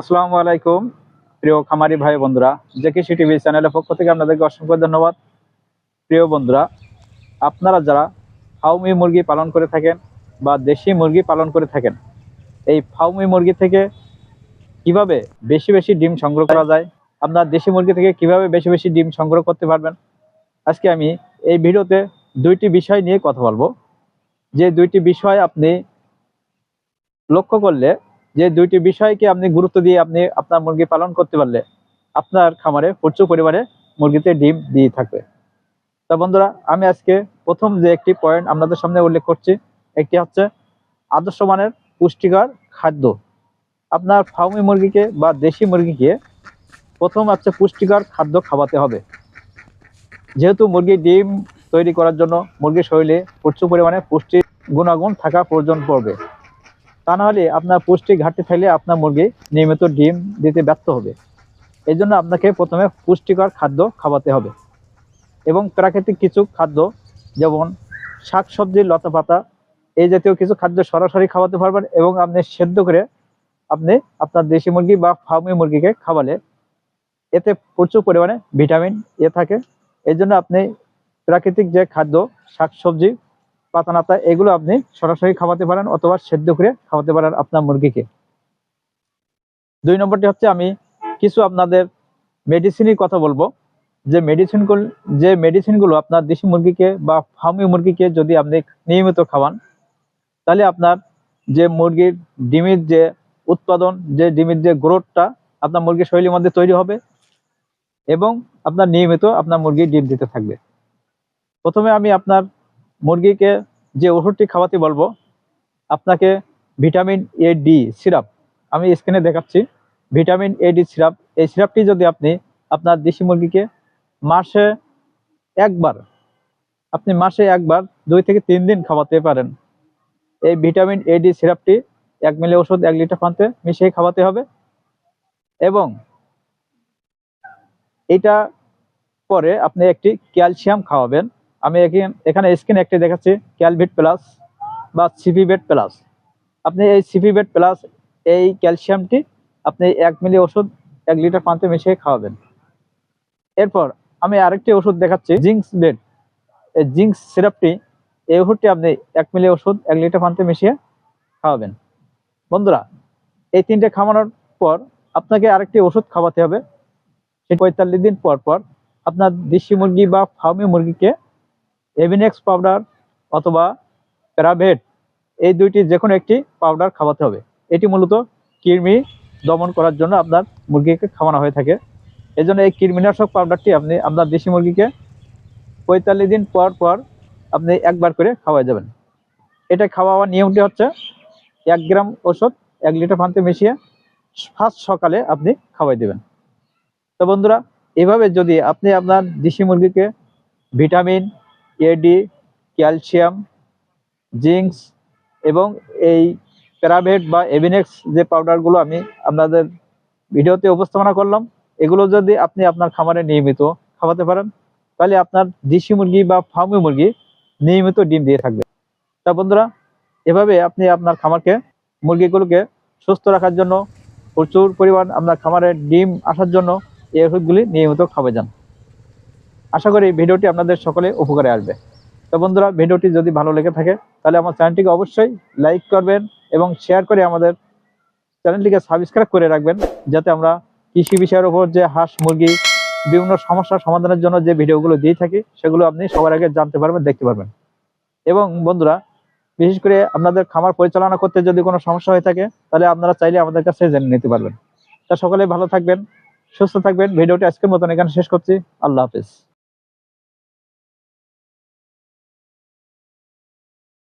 আসসালামু আলাইকুম, প্রিয় খামারি ভাই বন্ধুরা যে কৃষি টিভি চ্যানেলের পক্ষ থেকে আপনাদেরকে অসংখ্য ধন্যবাদ। প্রিয় বন্ধুরা, আপনারা যারা ফাউমি মুরগি পালন করে থাকেন বা দেশি মুরগি পালন করে থাকেন, এই ফাউমি মুরগি থেকে কীভাবে বেশি বেশি ডিম সংগ্রহ করা যায়, আপনার দেশি মুরগি থেকে কীভাবে বেশি বেশি ডিম সংগ্রহ করতে পারবেন, আজকে আমি এই ভিডিওতে দুইটি বিষয় নিয়ে কথা বলব। যে দুইটি বিষয় আপনি লক্ষ্য করলে যে দুইটি বিষয়কে আপনি গুরুত্ব দিয়ে আপনি আপনার মুরগি পালন করতে পারলে আপনার খামারে, প্রচুর পরিমাণে মুরগিতে ডিম দিয়ে থাকবে। তা বন্ধুরা, আমি আজকে প্রথম যে একটি পয়েন্ট আপনাদের সামনে উল্লেখ করছি, একটি হচ্ছে আদর্শ মানের পুষ্টিকর খাদ্য। আপনার ফার্মি মুরগিকে বা দেশি মুরগিকে প্রথম হচ্ছে পুষ্টিকর খাদ্য খাওয়াতে হবে। যেহেতু মুরগি ডিম তৈরি করার জন্য মুরগির শরীরে প্রচুর পরিমাণে পুষ্টির গুণাগুণ থাকা প্রয়োজন পড়বে। তা নাহলে আপনার পুষ্টি ঘাটতি থাকলে আপনার মুরগি নিয়মিত ডিম দিতে ব্যর্থ হবে। এই জন্য আপনাকে প্রথমে পুষ্টিকর খাদ্য খাওয়াতে হবে এবং প্রাকৃতিক কিছু খাদ্য যেমন শাক সবজি লতা পাতা এই জাতীয় কিছু খাদ্য সরাসরি খাওয়াতে পারবেন এবং আপনি সেদ্ধ করে আপনি আপনার দেশি মুরগি বা ফার্মি মুরগিকে খাওয়ালে এতে প্রচুর পরিমাণে ভিটামিন এ থাকে। এই জন্য আপনি প্রাকৃতিক যে খাদ্য, শাকসবজি পাতা, নাতা, এগুলো আপনি সরাসরি খাওয়াতে পারেন অথবা সেদ্ধ করে খাওয়াতে পারেন আপনার মুরগিকে। দুই নম্বরটি হচ্ছে আমি কিছু আপনাদের মেডিসিনের কথা বলব। যে মেডিসিনগুলো যে মেডিসিনগুলো আপনার দেশি মুরগিকে বা ফার্মি মুরগিকে যদি আপনি নিয়মিত খাওয়ান, তাহলে আপনার যে মুরগির ডিমের যে উৎপাদন, যে ডিমের যে গ্রোথটা আপনার মুরগির শৈলীর মধ্যে তৈরি হবে এবং আপনার নিয়মিত আপনার মুরগি ডিম দিতে থাকবে। প্রথমে আমি আপনার মুরগিকে যে ওষুধটি খাওয়াতে বলব, আপনাকে ভিটামিন এ ডি সিরাপ, আমি স্ক্রিনে দেখাচ্ছি। ভিটামিন এ ডি সিরাপ, এই সিরাপটি যদি আপনি আপনার দেশি মুরগিকে মাসে একবার, আপনি মাসে একবার দুই থেকে তিন দিন খাওয়াতে পারেন। এই ভিটামিন এ ডি সিরাপটি এক মিলি ওষুধ, এক লিটার পানিতে মিশিয়ে খাওয়াতে হবে এবং এটা পরে আপনি একটি ক্যালসিয়াম খাওয়াবেন। আমি এখানে স্ক্রিনে একটি দেখাচ্ছি ক্যালভিট প্লাস বা সিপিবেট প্লাস আপনি এই সিপিবেট প্লাস এই ক্যালসিয়ামটি আপনি এক মিলি ওষুধ, এক লিটার পানিতে মিশিয়ে খাওয়াবেন। এরপর আমি আরেকটি ওষুধ দেখাচ্ছি জিঙ্কস বেড এই জিঙ্কস সিরাপটি এই ওষুধটি আপনি এক মিলি ওষুধ, এক লিটার পানিতে মিশিয়ে খাওয়াবেন। বন্ধুরা, এই তিনটে খাওয়ানোর পর আপনাকে আরেকটি ওষুধ খাওয়াতে হবে। পঁয়তাল্লিশ দিন পর পর আপনার দেশি মুরগি বা ফার্মি মুরগিকে এভিনেক্স পাউডার অথবা প্যারাভেট এই দুইটি যে কোনো একটি পাউডার খাওয়াতে হবে। এটি মূলত কৃমি দমন করার জন্য আপনার মুরগিকে খাওয়ানো হয়ে থাকে। এই জন্য এই কৃমিনাশক পাউডারটি আপনি আপনার দেশি মুরগিকে পঁয়তাল্লিশ দিন পর পর আপনি একবার করে খাওয়াই যাবেন। এটা খাওয়াবার নিয়মটি হচ্ছে এক গ্রাম ওষুধ এক লিটার পানিতে মিশিয়ে ফার্স্ট সকালে আপনি খাওয়াই দেবেন। তো বন্ধুরা, এভাবে যদি আপনি আপনার দেশি মুরগিকে ভিটামিন এডি ক্যালসিয়াম জিঙ্কস এবং এই প্যারাভেট বা এভিনেক্স যে পাউডারগুলো আমি আপনাদের ভিডিওতে উপস্থাপনা করলাম, এগুলো যদি আপনি আপনার খামারে নিয়মিত খাওয়াতে পারেন, তাহলে আপনার দেশি মুরগি বা ফার্মি মুরগি নিয়মিত ডিম দিয়ে থাকবে। তা বন্ধুরা, এভাবে আপনি আপনার খামারকে, মুরগিগুলোকে সুস্থ রাখার জন্য প্রচুর পরিমাণ আপনার খামারে ডিম আসার জন্য এই ওষুধগুলি নিয়মিত খাওয়া যান। আশা করি ভিডিওটি আপনাদের সকলে উপকারে আসবে। তো বন্ধুরা, ভিডিওটি যদি ভালো লেগে থাকে, তাহলে আমার চ্যানেলটিকে অবশ্যই লাইক করবেন এবং শেয়ার করে আমাদের চ্যানেলটিকে সাবস্ক্রাইব করে রাখবেন, যাতে আমরা কৃষি বিষয়ের উপর যে হাঁস, মুরগি, বিভিন্ন সমস্যার সমাধানের জন্য যে ভিডিওগুলো দিয়ে থাকি, সেগুলো আপনি সবার আগে জানতে পারবেন, দেখতে পারবেন। এবং বন্ধুরা, বিশেষ করে আপনাদের খামার পরিচালনা করতে যদি কোনো সমস্যা হয়ে থাকে, তাহলে আপনারা চাইলে আমাদের কাছে জেনে নিতে পারবেন। তা সকলে ভালো থাকবেন, সুস্থ থাকবেন। ভিডিওটি আজকের মতন এখানে শেষ করছি। আল্লাহ হাফিজ।